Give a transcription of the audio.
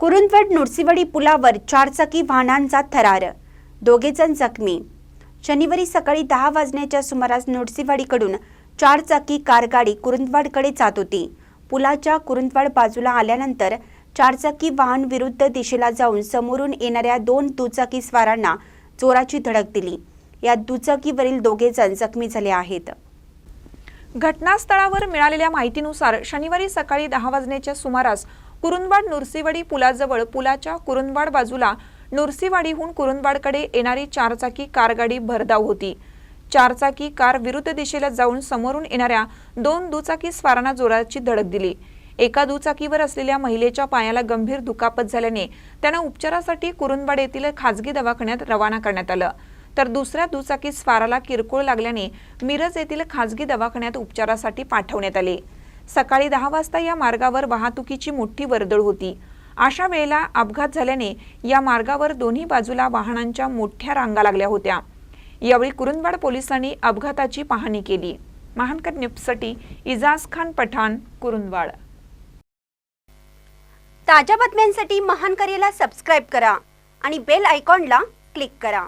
कुरुंदवाड नुरसीवाडी पुलावर चारचाकी वाहनांचा थरार. दोघेजण जखमी. शनिवारी सकाळी दहा वाजण्याच्या सुमारास नुरसीवाडीकडून चारचाकी कारगाडी कुरुंदवाडकडे जात होती. पुलाच्या कुरुंदवाड बाजूला आल्यानंतर चारचाकी वाहन विरुद्ध दिशेला जाऊन समोरून येणाऱ्या दोन दुचाकी स्वारांना जोराची धडक दिली. या दुचाकीवरील दोघेजण जखमी झाले आहेत. घटनास्थळावर मिळालेल्या माहितीनुसार शनिवारी सकाळी दहा वाजण्याच्या सुमारास कुरुंदवाड नुरसीवाडी पुलाजवळ पुलाच्या कुरुंदवाड बाजूला नुरसीवाडीहून कुरुंदवाडकडे येणारी चारचाकी कारगाडी भरधाव होती. चारचाकी कार विरुद्ध दिशेला जाऊन समोरून येणाऱ्या दोन दुचाकी स्वारांना जोराची धडक दिली. एका दुचाकीवर असलेल्या महिलेच्या पायाला गंभीर दुखापत झाल्याने त्यांना उपचारासाठी कुरुंदवाड येथील खाजगी दवाखान्यात रवाना करण्यात आलं. तर दुसऱ्या दुचाकी स्वाराला किरकोळ लागल्याने मिरज येथील खाजगी दवाखान्यात उपचारासाठी पाठवण्यात आले. सकाळी दहा वाजता या मार्गावर वाहतुकीची मोठी वर्दळ होती. अशा वेळेला अपघात झाल्याने या मार्गावर दोन्ही बाजूला वाहनांच्या मोठ्या रांगा लागल्या होत्या. यावेळी कुरुंदवाड पोलिसांनी अपघाताची पाहणी केली. महानकर न्यूजसाठी इजाज खान पठाण कुरुंदवाड. ताज्या बातम्यांसाठी महान करेला सबस्क्राईब करा आणि बेल आयकॉनला क्लिक करा.